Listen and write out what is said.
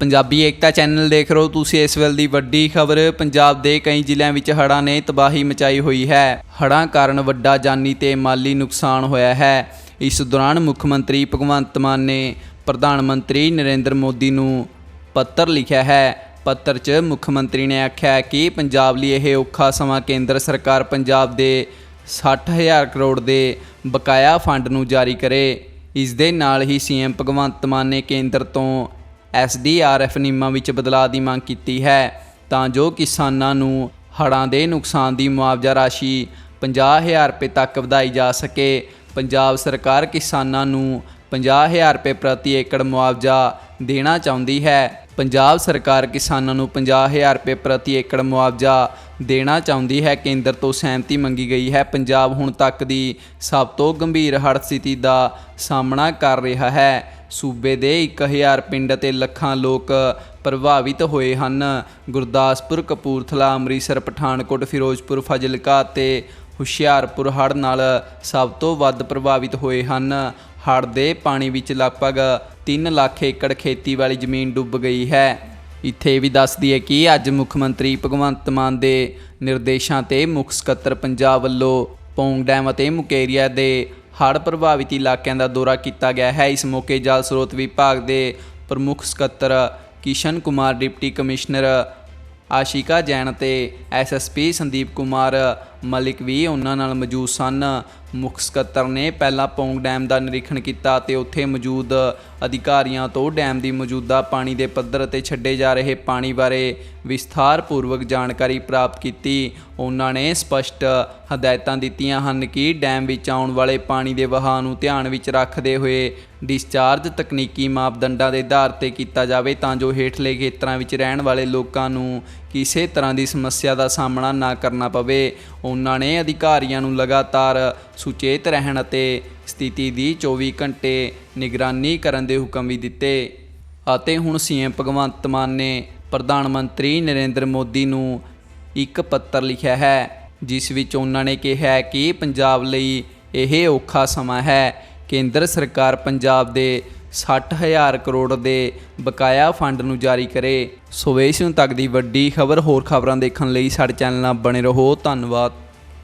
ਪੰਜਾਬੀ ਏਕਤਾ channel ਦੇਖ ਰਹੇ ਹੋ ਤੁਸੀਂ ਇਸ ਵੇਲੇ ਦੀ ਵੱਡੀ ਖਬਰ। ਪੰਜਾਬ ਦੇ ਕਈ ਜ਼ਿਲ੍ਹਿਆਂ ਵਿੱਚ ਹੜ੍ਹਾਂ ਨੇ ਤਬਾਹੀ ਮਚਾਈ ਹੋਈ ਹੈ। ਹੜ੍ਹਾਂ ਕਾਰਨ ਵੱਡਾ ਜਾਨੀ ਤੇ ਮਾਲੀ ਨੁਕਸਾਨ ਹੋਇਆ ਹੈ। ਇਸ ਦੌਰਾਨ ਮੁੱਖ ਮੰਤਰੀ ਭਗਵੰਤ ਮਾਨ ਨੇ ਪ੍ਰਧਾਨ ਮੰਤਰੀ ਨਰਿੰਦਰ ਮੋਦੀ ਨੂੰ ਪੱਤਰ ਲਿਖਿਆ ਹੈ। ਪੱਤਰ 'ਚ ਮੁੱਖ ਮੰਤਰੀ ਨੇ ਆਖਿਆ ਕਿ ਪੰਜਾਬ ਲਈ ਇਹ ਔਖਾ ਸਮਾਂ ਕੇਂਦਰ ਸਰਕਾਰ ਪੰਜਾਬ ਦੇ 60000 ਕਰੋੜ ਦੇ ਬਕਾਇਆ ਫੰਡ ਨੂੰ ਜਾਰੀ ਕਰੇ। ਇਸ ਦੇ ਨਾਲ ਹੀ ਸੀਐਮ ਭਗਵੰਤ ਮਾਨ ਨੇ ਕੇਂਦਰ ਤੋਂ ਐਸਡੀਆਰਐਫ ਨਿਯਮਾਂ ਵਿੱਚ ਬਦਲਾਅ ਦੀ ਮੰਗ ਕੀਤੀ ਹੈ। ਤਾਂ ਜੋ ਕਿਸਾਨਾਂ ਨੂੰ ਹੜ੍ਹਾਂ ਦੇ ਨੁਕਸਾਨ ਦੀ ਮੁਆਵਜ਼ਾ ਰਾਸ਼ੀ 50000 ਰੁਪਏ ਤੱਕ ਵਧਾਈ ਜਾ ਸਕੇ। ਪੰਜਾਬ ਸਰਕਾਰ ਕਿਸਾਨਾਂ ਨੂੰ 50000 ਰੁਪਏ ਪ੍ਰਤੀ ਏਕੜ ਮੁਆਵਜ਼ਾ ਦੇਣਾ ਚਾਹੁੰਦੀ ਹੈ। ਪੰਜਾਬ ਸਰਕਾਰ ਕਿਸਾਨਾਂ ਨੂੰ 50000 ਰੁਪਏ ਪ੍ਰਤੀ ਏਕੜ ਮੁਆਵਜ਼ਾ ਦੇਣਾ ਚਾਹੁੰਦੀ ਹੈ। ਕੇਂਦਰ ਤੋਂ ਸਹਿਮਤੀ ਮੰਗੀ ਗਈ ਹੈ। ਪੰਜਾਬ ਹੁਣ ਤੱਕ ਦੀ ਸਭ ਤੋਂ ਗੰਭੀਰ ਹੜ੍ਹ ਸਥਿਤੀ ਦਾ ਸਾਹਮਣਾ ਕਰ ਰਿਹਾ ਹੈ। ਸੂਬੇ ਦੇ 1000 ਪਿੰਡ ਅਤੇ ਲੱਖਾਂ ਲੋਕ ਪ੍ਰਭਾਵਿਤ ਹੋਏ ਹਨ। ਗੁਰਦਾਸਪੁਰ, ਕਪੂਰਥਲਾ, ਅੰਮ੍ਰਿਤਸਰ, ਪਠਾਨਕੋਟ, ਫਿਰੋਜ਼ਪੁਰ, ਫਾਜ਼ਿਲਕਾ ਅਤੇ ਹੁਸ਼ਿਆਰਪੁਰ ਹੜ੍ਹ ਨਾਲ ਸਭ ਤੋਂ ਵੱਧ ਪ੍ਰਭਾਵਿਤ ਹੋਏ ਹਨ। ਹੜ੍ਹ ਦੇ ਪਾਣੀ ਵਿੱਚ ਲਗਭਗ 3 ਲੱਖ ਏਕੜ ਖੇਤੀ ਵਾਲੀ ਜ਼ਮੀਨ ਡੁੱਬ ਗਈ ਹੈ। ਇੱਥੇ ਇਹ ਵੀ ਦੱਸ ਦਈਏ ਕਿ ਅੱਜ ਮੁੱਖ ਮੰਤਰੀ ਭਗਵੰਤ ਮਾਨ ਦੇ ਨਿਰਦੇਸ਼ਾਂ ਤੇ ਮੁੱਖ ਸਕੱਤਰ ਪੰਜਾਬ ਵੱਲੋਂ ਪੌਂਗ ਡੈਮ ਅਤੇ ਮੁਕੇਰੀਆ ਦੇ ਹੜ੍ਹ ਪ੍ਰਭਾਵਿਤ ਇਲਾਕਿਆਂ ਦਾ ਦੌਰਾ ਕੀਤਾ ਗਿਆ ਹੈ। ਇਸ ਮੌਕੇ ਜਲ ਸਰੋਤ ਵਿਭਾਗ ਦੇ ਪ੍ਰਮੁੱਖ ਸਕੱਤਰ ਕਿਸ਼ਨ ਕੁਮਾਰ, ਡਿਪਟੀ ਕਮਿਸ਼ਨਰ ਆਸ਼ਿਕਾ ਜੈਨ ਤੇ ਐਸਐਸਪੀ ਸੰਦੀਪ ਕੁਮਾਰ ਮਲਿਕ ਵੀ ਉਹਨਾਂ ਨਾਲ ਮੌਜੂਦ ਸਨ। ਮੁੱਖ ਸਕੱਤਰ ਨੇ ਪਹਿਲਾਂ ਪੌਂਗ ਡੈਮ ਦਾ ਨਿਰੀਖਣ ਕੀਤਾ ਤੇ ਉੱਥੇ ਮੌਜੂਦ ਅਧਿਕਾਰੀਆਂ ਤੋਂ ਡੈਮ ਦੀ ਮੌਜੂਦਾ ਪਾਣੀ ਦੇ ਪੱਧਰ ਤੇ ਛੱਡੇ ਜਾ ਰਹੇ ਪਾਣੀ ਬਾਰੇ ਵਿਸਥਾਰਪੂਰਵਕ ਜਾਣਕਾਰੀ ਪ੍ਰਾਪਤ ਕੀਤੀ। ਉਹਨਾਂ ਨੇ ਸਪਸ਼ਟ ਹਦਾਇਤਾਂ ਦਿੱਤੀਆਂ ਹਨ ਕਿ ਡੈਮ ਵਿੱਚ ਆਉਣ ਵਾਲੇ ਪਾਣੀ ਦੇ ਵਹਾਅ ਨੂੰ ਧਿਆਨ ਵਿੱਚ ਰੱਖਦੇ ਹੋਏ ਡਿਸਚਾਰਜ ਤਕਨੀਕੀ ਮਾਪਦੰਡਾਂ ਦੇ ਆਧਾਰ ਤੇ ਕੀਤਾ ਜਾਵੇ ਤਾਂ ਜੋ ਹੇਠਲੇ ਖੇਤਰਾਂ ਵਿੱਚ ਰਹਿਣ ਵਾਲੇ ਲੋਕਾਂ ਨੂੰ ਕਿਸੇ ਤਰ੍ਹਾਂ ਦੀ ਸਮੱਸਿਆ ਦਾ ਸਾਹਮਣਾ ਨਾ ਕਰਨਾ ਪਵੇ। ਉਹਨਾਂ ਨੇ ਅਧਿਕਾਰੀਆਂ ਨੂੰ ਲਗਾਤਾਰ ਸੁਚੇਤ ਰਹਿਣ ਅਤੇ ਸਥਿਤੀ ਦੀ 24 ਘੰਟੇ ਨਿਗਰਾਨੀ ਕਰਨ ਦੇ ਹੁਕਮ ਵੀ ਦਿੱਤੇ। ਅਤੇ ਹੁਣ ਸੀਐਮ ਭਗਵੰਤ ਮਾਨ ਨੇ ਪ੍ਰਧਾਨ ਮੰਤਰੀ ਨਰਿੰਦਰ ਮੋਦੀ ਨੂੰ ਇੱਕ ਪੱਤਰ ਲਿਖਿਆ ਹੈ, ਜਿਸ ਵਿੱਚ ਉਹਨਾਂ ਨੇ ਕਿਹਾ ਕਿ ਪੰਜਾਬ ਲਈ ਇਹ ਔਖਾ ਸਮਾਂ ਹੈ। ਕੇਂਦਰ ਸਰਕਾਰ ਪੰਜਾਬ ਦੇ 60000 ਕਰੋੜ ਦੇ ਬਕਾਇਆ ਫੰਡ ਨੂੰ ਜਾਰੀ ਕਰੇ। ਸੋ ਨੂੰ ਤੱਕ ਦੀ ਵੱਡੀ ਖਬਰ ਹੋਰ ਖਬਰਾਂ ਦੇਖਣ ਲਈ ਸਾਡੇ ਚੈਨਲ ਨਾਲ ਬਣੇ ਰਹੋ। ਧੰਨਵਾਦ।